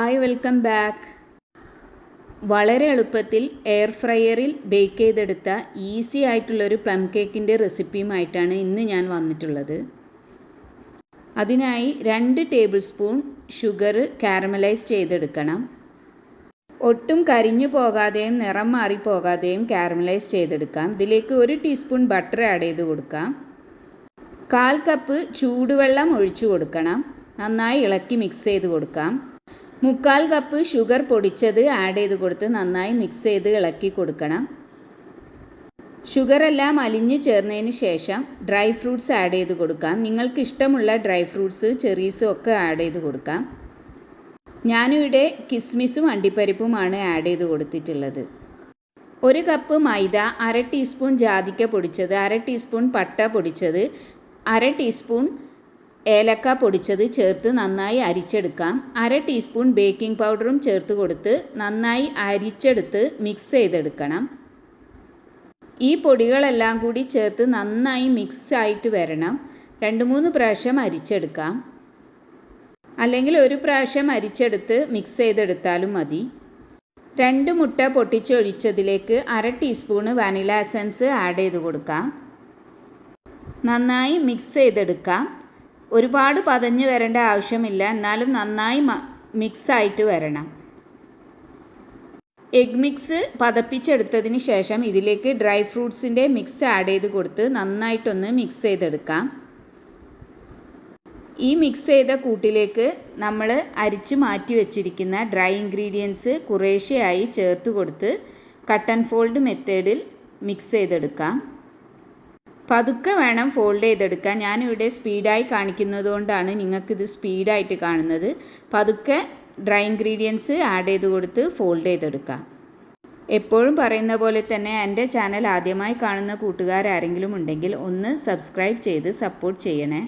Hi welcome back. വളരെ എളുപ്പത്തിൽ air ഫ്രയറിൽ ബേക്ക് ചെയ്തെടുത്ത ഈസി ആയിട്ടുള്ളൊരു പ്ലം കേക്കിന്റെ റെസിപ്പിയുമായിട്ടാണ് ഇന്ന് ഞാൻ വന്നിട്ടുള്ളത്. അതിനായി രണ്ട് ടേബിൾ സ്പൂൺ ഷുഗർ കാരമലൈസ് ചെയ്തെടുക്കണം. ഒട്ടും കരിഞ്ഞു പോകാതെയും നിറം മാറി പോകാതെയും കാരമലൈസ് ചെയ്തെടുക്കാം. ഇതിലേക്ക് ഒരു ടീസ്പൂൺ ബട്ടർ ആഡ് ചെയ്ത് കൊടുക്കാം. കാൽ കപ്പ് ചൂടുവെള്ളം ഒഴിച്ചു കൊടുക്കണം. നന്നായി ഇളക്കി മിക്സ് ചെയ്ത് കൊടുക്കാം. മുക്കാൽ കപ്പ് ഷുഗർ പൊടിച്ചത് ആഡ് ചെയ്ത് കൊടുത്ത് നന്നായി മിക്സ് ചെയ്ത് ഇളക്കി കൊടുക്കണം. ഷുഗർ എല്ലാം അലിഞ്ഞ് ചേർന്നതിന് ശേഷം ഡ്രൈ ഫ്രൂട്ട്സ് ആഡ് ചെയ്ത് കൊടുക്കാം. നിങ്ങൾക്ക് ഇഷ്ടമുള്ള ഡ്രൈ ഫ്രൂട്ട്സ് ചെറീസും ഒക്കെ ആഡ് ചെയ്ത് കൊടുക്കാം. ഞാനിവിടെ കിസ്മിസും അണ്ടിപ്പരിപ്പുമാണ് ആഡ് ചെയ്ത് കൊടുത്തിട്ടുള്ളത്. ഒരു കപ്പ് മൈദ അര ടീസ്പൂൺ ജാതിക്ക പൊടിച്ചത് അര ടീസ്പൂൺ പട്ട പൊടിച്ചത് അര ടീസ്പൂൺ ഏലക്ക പൊടിച്ചത് ചേർത്ത് നന്നായി അരിച്ചെടുക്കാം. അര ടീസ്പൂൺ ബേക്കിംഗ് പൗഡറും ചേർത്ത് കൊടുത്ത് നന്നായി അരിച്ചെടുത്ത് മിക്സ് ചെയ്തെടുക്കണം. ഈ പൊടികളെല്ലാം കൂടി ചേർത്ത് നന്നായി മിക്സ് ആയിട്ട് വരണം. രണ്ട് മൂന്ന് പ്രാവശ്യം അരിച്ചെടുക്കാം. അല്ലെങ്കിൽ ഒരു പ്രാവശ്യം അരിച്ചെടുത്ത് മിക്സ് ചെയ്തെടുത്താലും മതി. രണ്ട് മുട്ട പൊട്ടിച്ചൊഴിച്ചതിലേക്ക് അര ടീസ്പൂണ് വാനില എസൻസ് ആഡ് ചെയ്ത് കൊടുക്കാം. നന്നായി മിക്സ് ചെയ്തെടുക്കാം. ഒരുപാട് പതഞ്ഞ് വരേണ്ട ആവശ്യമില്ല. എന്നാലും നന്നായി മിക്സ് ആയിട്ട് വരണം. എഗ് മിക്സ് പതപ്പിച്ചെടുത്തതിന് ശേഷം ഇതിലേക്ക് ഡ്രൈ ഫ്രൂട്ട്സിന്റെ മിക്സ് ആഡ് ചെയ്ത് കൊടുത്ത് നന്നായിട്ടൊന്ന് മിക്സ് ചെയ്തെടുക്കാം. ഈ മിക്സ് ചെയ്ത കൂട്ടിലേക്ക് നമ്മൾ അരിച്ച് മാറ്റി വെച്ചിരിക്കുന്ന ഡ്രൈ ഇൻഗ്രീഡിയൻസ് കുറേശ്ശെയായി ചേർത്ത് കൊടുത്ത് കട്ട് ആൻഡ് ഫോൾഡ് മെത്തേഡിൽ മിക്സ് ചെയ്തെടുക്കാം. പതുക്കെ വേണം ഫോൾഡ് ചെയ്തെടുക്കാൻ. ഞാനിവിടെ സ്പീഡായി കാണിക്കുന്നത് കൊണ്ടാണ് നിങ്ങൾക്കിത് സ്പീഡായിട്ട് കാണുന്നത്. പതുക്കെ ഡ്രൈ ഇൻഗ്രീഡിയൻസ് ആഡ് ചെയ്ത് കൊടുത്ത് ഫോൾഡ് ചെയ്തെടുക്കാം. എപ്പോഴും പറയുന്ന പോലെ തന്നെ എന്റെ ചാനൽ ആദ്യമായി കാണുന്ന കൂട്ടുകാരാരെങ്കിലും ഉണ്ടെങ്കിൽ ഒന്ന് സബ്സ്ക്രൈബ് ചെയ്ത് സപ്പോർട്ട് ചെയ്യണേ.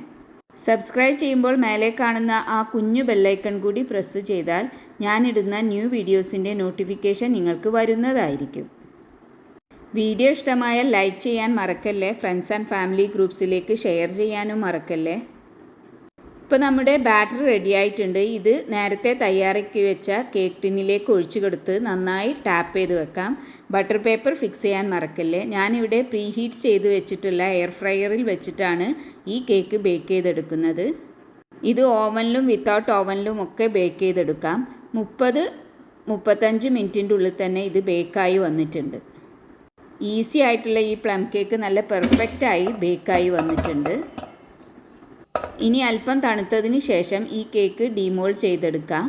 സബ്സ്ക്രൈബ് ചെയ്യുമ്പോൾ മേലെ കാണുന്ന ആ കുഞ്ഞു ബെല്ലൈക്കൺ കൂടി പ്രസ് ചെയ്താൽ ഞാനിടുന്ന ന്യൂ വീഡിയോസിന്റെ നോട്ടിഫിക്കേഷൻ നിങ്ങൾക്ക് വരുന്നതായിരിക്കും. വീഡിയോ ഇഷ്ടമായാൽ ലൈക്ക് ചെയ്യാൻ മറക്കല്ലേ? ഫ്രണ്ട്സ് ആൻഡ് ഫാമിലി ഗ്രൂപ്പ്സിലേക്ക് ഷെയർ ചെയ്യാനും മറക്കല്ലേ? ഇപ്പോൾ നമ്മുടെ ബാറ്റർ റെഡി ആയിട്ടുണ്ട്. ഇത് നേരത്തെ തയ്യാറാക്കി വെച്ച കേക്ക് ടിന്നിലേക്ക് ഒഴിച്ചു കൊടുത്ത് നന്നായി ടാപ്പ് ചെയ്ത് വെക്കാം. ബട്ടർ പേപ്പർ ഫിക്സ് ചെയ്യാൻ മറക്കല്ലേ? ഞാനിവിടെ പ്രീ ഹീറ്റ് ചെയ്ത് വെച്ചിട്ടുള്ള എയർ ഫ്രയറിൽ വെച്ചിട്ടാണ് ഈ കേക്ക് ബേക്ക് ചെയ്തെടുക്കുന്നത്. ഇത് ഓവനിലും വിത്തൗട്ട് ഓവനിലും ഒക്കെ ബേക്ക് ചെയ്തെടുക്കാം. മുപ്പത് മുപ്പത്തഞ്ച് മിനിറ്റിന്റെ ഉള്ളിൽ തന്നെ ഇത് ബേക്കായി വന്നിട്ടുണ്ട്. ഈസി ആയിട്ടുള്ള ഈ പ്ലം കേക്ക് നല്ല പെർഫെക്റ്റായി ബേക്കായി വന്നിട്ടുണ്ട്. ഇനി അല്പം തണുത്തതിന് ശേഷം ഈ കേക്ക് ഡിമോൾ ചെയ്തെടുക്കാം.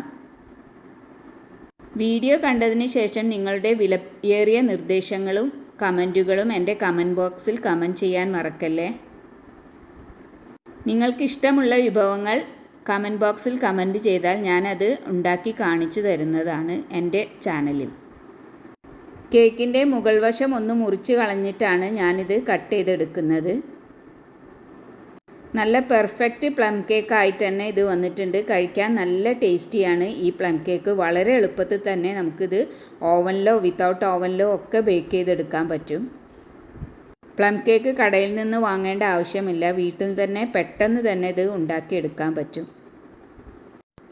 വീഡിയോ കണ്ടതിന് ശേഷം നിങ്ങളുടെ വിലയേറിയ നിർദ്ദേശങ്ങളും കമന്റുകളും എന്റെ കമന്റ് ബോക്സിൽ കമന്റ് ചെയ്യാൻ മറക്കല്ലേ? നിങ്ങൾക്ക് ഇഷ്ടമുള്ള വിഭവങ്ങൾ കമന്റ് ബോക്സിൽ കമന്റ് ചെയ്താൽ ഞാനത് ഉണ്ടാക്കി കാണിച്ചു തരുന്നതാണ് എന്റെ ചാനലിൽ കേക്കിന്റെ മുകൾ വശം ഒന്ന് മുറിച്ച് കളഞ്ഞിട്ടാണ് ഞാനിത് കട്ട് ചെയ്തെടുക്കുന്നത്. നല്ല പെർഫെക്റ്റ് പ്ലം കേക്ക് ആയിട്ട് തന്നെ ഇത് വന്നിട്ടുണ്ട്. കഴിക്കാൻ നല്ല ടേസ്റ്റിയാണ് ഈ പ്ലം കേക്ക്. വളരെ എളുപ്പത്തിൽ തന്നെ നമുക്കിത് ഓവനിലോ വിത്തൗട്ട് ഓവനിലോ ഒക്കെ ബേക്ക് ചെയ്തെടുക്കാൻ പറ്റും. പ്ലം കേക്ക് കടയിൽ നിന്ന് വാങ്ങേണ്ട ആവശ്യമില്ല. വീട്ടിൽ തന്നെ പെട്ടെന്ന് തന്നെ ഇത് ഉണ്ടാക്കിയെടുക്കാൻ പറ്റും.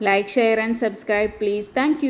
Like share and subscribe. Please thank